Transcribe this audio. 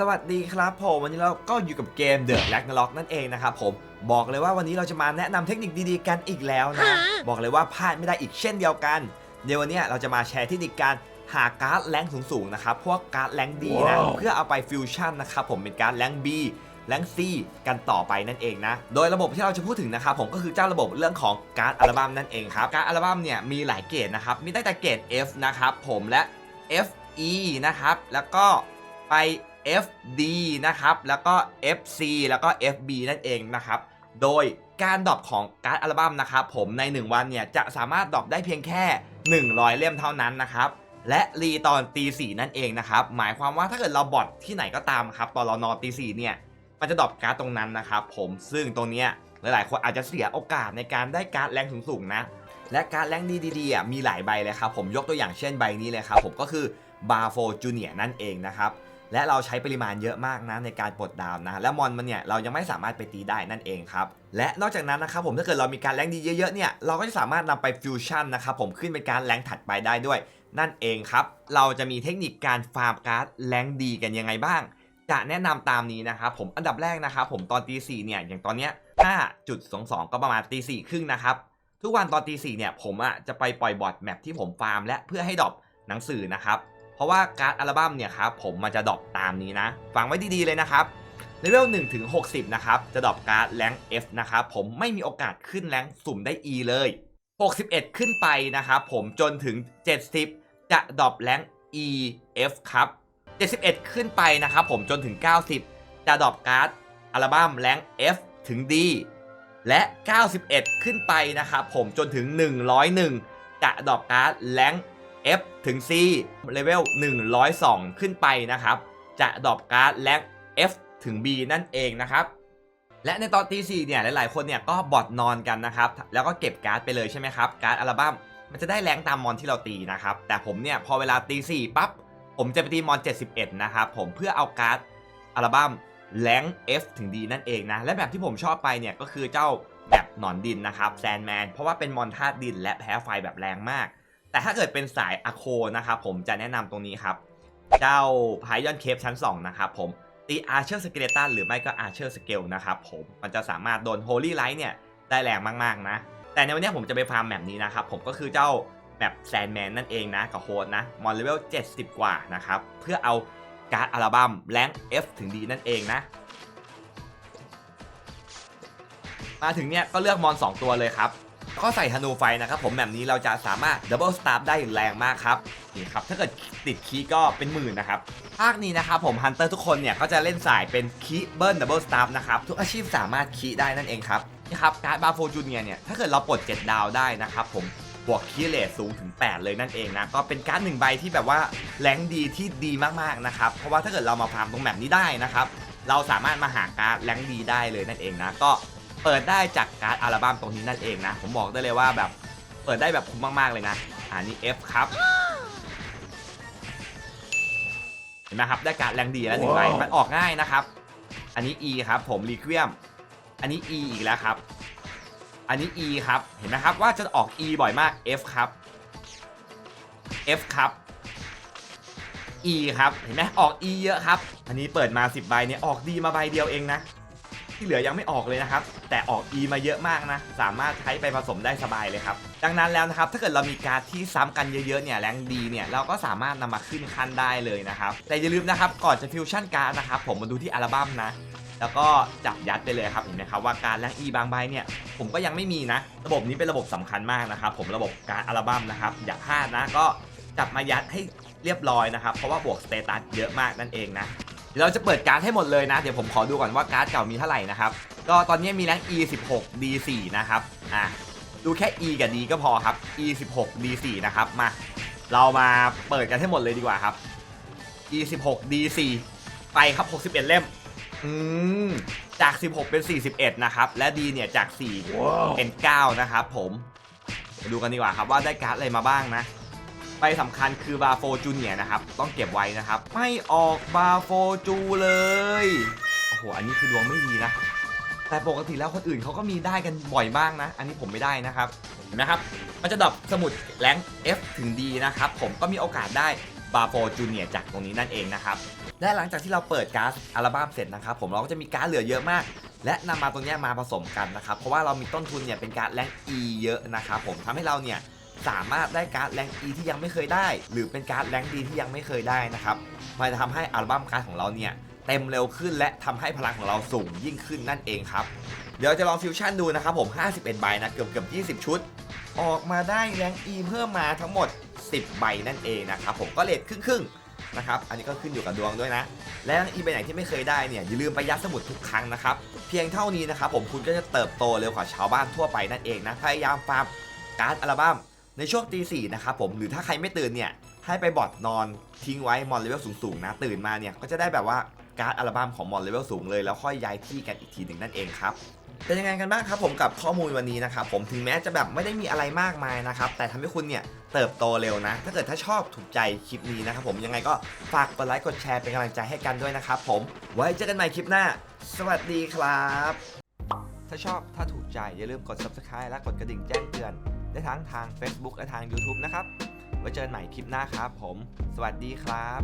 สวัสดีครับผมวันนี้เราก็อยู่กับเกม The Ragnarok นั่นเองนะครับผมบอกเลยว่าวันนี้เราจะมาแนะนำเทคนิคดีๆกันอีกแล้วนะ บอกเลยว่าพลาดไม่ได้อีกเช่นเดียวกัน เดี๋ยววันนี้เราจะมาแชร์เทคนิคการหาการ์ดแรงค์สูงๆนะครับพวกการ์ดแรงค์ดีนะว้าวเพื่อเอาไปฟิวชั่นนะครับผมเป็นการ์ดแรงค์ B แรงค์ C กันต่อไปนั่นเองนะ โดยระบบที่เราจะพูดถึงนะครับผมก็คือเจ้าระบบเรื่องของการ์ดอัลบั้มนั่นเองครับการ์ดอัลบั้มเนี่ยมีหลายเกรดนะครับมีตั้งแต่เกรด F นะครับผมและ FE นะครับแล้วก็ไป FD นะครับ แล้วก็ FC แล้วก็ FB นั่นเองนะครับ โดยการดรอปของการ์ดอัลบั้มนะครับผมใน 1 วันเนี่ยจะสามารถดรอปได้เพียงแค่ 100 เล่มเท่านั้นนะครับและรีตอนตีสี่นั่นเองนะครับ หมายความว่าถ้าเกิดเราบอทที่ไหนก็ตามครับตอนเรานอนตีสี่เนี่ยมันจะดรอปการ์ดตรงนั้นนะครับผมซึ่งตรงเนี้ยหลายๆ คนอาจจะเสียโอกาสในการได้การ์ดแรงสูงๆนะและการ์ดแรงดีๆมีหลายใบเลยครับผมยกตัวอย่างเช่นใบนี้เลยครับผมก็คือบาโฟจูเนียนั่นเองนะครับ และเราใช้ปริมาณเยอะมากนะในการปลดดาวนะ และมอนมันเนี่ยเรายังไม่สามารถไปตีได้นั่นเองครับและนอกจากนั้นนะครับผมถ้าเกิดเรามีการแรงดีเยอะๆเนี่ยเราก็จะสามารถนำไปฟิวชั่นนะครับผมขึ้นเป็นการแรงถัดไปได้ด้วย นั่นเองครับ เราจะมีเทคนิคการฟาร์มการ์ดแรงดีกันยังไงบ้าง จะแนะนำตามนี้นะครับผมอันดับแรกนะครับผมตอนตีสี่เนี่ยอย่างตอนเนี้ย5.22ก็ประมาณตีสี่ครึ่งนะครับทุกวันตอนตีสี่เนี่ยผมอะจะไปปล่อยบอทแมปที่ผมฟาร์มและเพื่อให้ดรอปหนังสือนะครับ เพราะว่าการ์ดอัลบั้มเนี่ยครับผมมันจะดรอปตามนี้นะ ฟังไว้ดีๆเลยนะครับเลเวล1ถึง60 นะครับ จะดรอปการ์ดแรง F นะครับผมไม่มีโอกาสขึ้นแรงสุ่มได้ E เลย 61 ขึ้นไปนะครับผมจนถึง 70 จะดรอปแรง E F ครับ 71 ขึ้นไปนะครับผมจนถึง 90 จะดรอปการ์ดอัลบั้มแรง F ถึง D และ 91 ขึ้นไปนะครับผมจนถึง 101 จะดรอปการ์ดแรง F ถึง C เลเวล102 ขึ้นไปนะครับ จะดรอปการ์ดแรง F ถึง B นั่นเองนะครับ และในตอนตีสี่เนี่ยหลาย ๆ คนเนี่ยก็บอดนอนกันนะครับ แล้วก็เก็บการ์ดไปเลยใช่ไหมครับการ์ดอัลบั้มมันจะได้แรงตามมอนที่เราตีนะครับ แต่ผมเนี่ยพอเวลาตีสี่ปั๊บผมจะไปตีมอน 71 นะครับผมเพื่อเอาการ์ดอัลบั้มแรง F ถึง D นั่นเองนะ และแบบที่ผมชอบไปเนี่ยก็คือเจ้าแบบหนอนดินนะครับแซนแมนเพราะว่าเป็นมอนธาตุดินและแพ้ไฟแบบแรงมาก แต่ถ้าเกิดเป็นสายอะโคนะครับผมจะแนะนำตรงนี้ครับ เจ้าพายอนเคฟชั้น 2 นะครับผมตีอาร์เชอร์สเกเลตันหรือไม่ก็อาร์เชอร์สเกลนะครับผมมันจะสามารถโดนโฮลี่ไลท์เนี่ย ได้แรงมากๆนะ แต่ในวันนี้ผมจะไปฟาร์มแบบนี้นะครับ ผมก็คือเจ้าแบบแซนแมนนั่นเองนะ กับโฮดนะ มอนเลเวล 70 กว่านะครับ เพื่อเอาการ์ดอัลบั้มแรง F ถึง D นั่นเองนะ มาถึงเนี่ยก็เลือกมอน 2 ตัวเลยครับ ก็ใส่ธนูไฟนะครับผมแบบนี้เราจะสามารถดับเบิลสตาร์ได้แรงมากครับนี่ครับถ้าเกิดติดคีก็เป็นหมื่นนะครับภาคนี้นะครับผมฮันเตอร์ทุกคนเนี่ยก็จะเล่นสายเป็นคีเบิร์นดับเบิลสตาร์นะครับทุกอาชีพสามารถคีได้นั่นเองครับนี่ครับการ์ดบาโฟจูเนียเนี่ยถ้าเกิดเราปลด7ดาวได้นะครับผมบวกคีเลทสูงถึง 8 เลยนั่นเองนะ ก็เป็นการ์ดหนึ่งใบที่แบบว่าแรงดีที่ดีมากๆนะครับ เพราะว่าถ้าเกิดเรามาฟาร์มตรงแบบนี้ได้นะครับ เราสามารถมาหาการ์ดแรงดีได้เลยนั่นเองนะ ก็ เปิดได้จากการ์ดอัลบั้มตรงนี้นั่นเองนะ ผมบอกได้เลยว่าแบบเปิดได้แบบคุ้มมากๆเลยนะอ่านี่ F ครับเห็นไหมครับได้การดแรงดีแล้วหนึ่งใบว้าวมันออกง่ายนะครับ อันนี้ E ครับ ผมรีควียมอันนี้ E อีกแล้วครับ อันนี้ E ครับ เห็นไหมครับว่าจะออก E บ่อยมาก F ครับ F ครับ E ครับ เห็นไหมออก E เยอะครับ อันนี้เปิดมา 10 ใบเนี่ยออกดีมาใบเดียวเองนะ ที่เหลือยังไม่ออกเลยนะครับ แต่ออก E มาเยอะมากนะ สามารถใช้ไปผสมได้สบายเลยครับ ดังนั้นแล้วนะครับ ถ้าเกิดเรามีการดที่ซ้ำกันเยอะๆเนี่ยแรงดีเนี่ยเราก็สามารถนำมาขึ้นขั้นได้เลยนะครับ แต่อย่าลืมนะครับ ก่อนจะฟิวชั่นการ์ดนะครับ ผมมาดูที่อัลบั้มนะแล้วก็จับยัดไปเลยครับเห็นไหมครับว่าการแรง E บางใบเนี่ยผมก็ยังไม่มีนะ ระบบนี้เป็นระบบสำคัญมากนะครับ ผมระบบการอัลบั้มนะครับ อย่าพลาดนะก็จับมายัดให้เรียบร้อยนะครับ เพราะว่าบวกสเตตัสเยอะมากนั่นเองนะ ดี๋ยวเราจะเปิดการ์ดให้หมดเลยนะ เดี๋ยวผมขอดูก่อนว่าการ์ดเก่ามีเท่าไหร่นะครับ ก็ตอนนี้มีแรง E 16 D 4นะครับ อะ ดูแค่ E กับ D ก็พอครับ E 16 D 4นะครับ มา เรามาเปิดกันให้หมดเลยดีกว่าครับ E 16 D 4ไปครับ 61 เล่ม อืม จาก 16 เป็น 41 นะครับ และ D เนี่ยจาก4ว้าวเป็น 9 นะครับผมมาดูกันดีกว่าครับว่าได้การ์ดอะไรมาบ้างนะ ใบสำคัญคือบาโฟจูเนียนะครับ ต้องเก็บไว้นะครับ ไม่ออกบาโฟจูเลย โอ้โห อันนี้คือดวงไม่ดีนะ แต่ปกติแล้วคนอื่นเขาก็มีได้กันบ่อยบ้างนะ อันนี้ผมไม่ได้นะครับนไหมครับ มันจะดรอปสมุดแรง F ถึง D นะครับ ผมก็มีโอกาสได้บาโฟจูเนียจากตรงนี้นั่นเองนะครับ และหลังจากที่เราเปิดการ์ดอัลบั้มเสร็จนะครับ ผมเราก็จะมีการ์ดเหลือเยอะมาก และนำมาตรงนี้มาผสมกันนะครับ เพราะว่าเรามีต้นทุนเนี่ยเป็นการ์ดแรง E เยอะนะครับ ผมทำให้เราเนี่ย สามารถได้การ์ดแรง E ที่ยังไม่เคยได้ หรือเป็นการ์ดแรงดีที่ยังไม่เคยได้นะครับมันจะทำให้อัลบั้มการ์ดของเราเนี่ยเต็มเร็วขึ้นและทำให้พลังของเราสูงยิ่งขึ้นนั่นเองครับ เดี๋ยวจะลองฟิวชั่นดูนะครับผม 51 ใบนะเกือบเกือบ20 ชุด ออกมาได้แรง E เพิ่มมาทั้งหมด 10 ใบนั่นเองนะครับผมก็เลทครึ่งๆนะครับ อันนี้ก็ขึ้นอยู่กับดวงด้วยนะ และแรง E ใบไหนที่ไม่เคยได้เนี่ยอย่าลืมไปยัดสมุดทุกครั้งนะครับ เพียงเท่านี้นะครับผมคุณก็จะเติบโตเร็วกว่าชาวบ้านทั่วไปนั่นเองนะ พยายามฟาร์มการ์ดอัลบั้ม ในช่วงตีสี่นะครับผมหรือถ้าใครไม่ตื่นเนี่ยให้ไปบอดนอนทิ้งไว้มอนเลเวลสูงๆนะตื่นมาเนี่ยก็จะได้แบบว่าการ์ดอัลบั้มของมอนเลเวลสูงเลยแล้วค่อยย้ายที่กันอีกทีหนึ่งนั่นเองครับเป็นยังไงกันบ้างครับผมกับข้อมูลวันนี้นะครับผมถึงแม้จะแบบไม่ได้มีอะไรมากมายนะครับแต่ทำให้คุณเนี่ยเติบโตเร็วนะ ถ้าเกิดถ้าชอบถูกใจคลิปนี้นะครับผมยังไงก็ฝากกดไลค์กดแชร์เป็นกำลังใจให้กันด้วยนะครับผมไว้เจอกันใหม่คลิปหน้า สวัสดีครับ ถ้าชอบถ้าถูกใจอย่าลืมกด subscribe และกดกระดิ่งแจ้งเตือน ได้ทั้งทาง Facebook และทาง YouTube นะครับ ไว้เจอกันใหม่คลิปหน้าครับผม สวัสดีครับ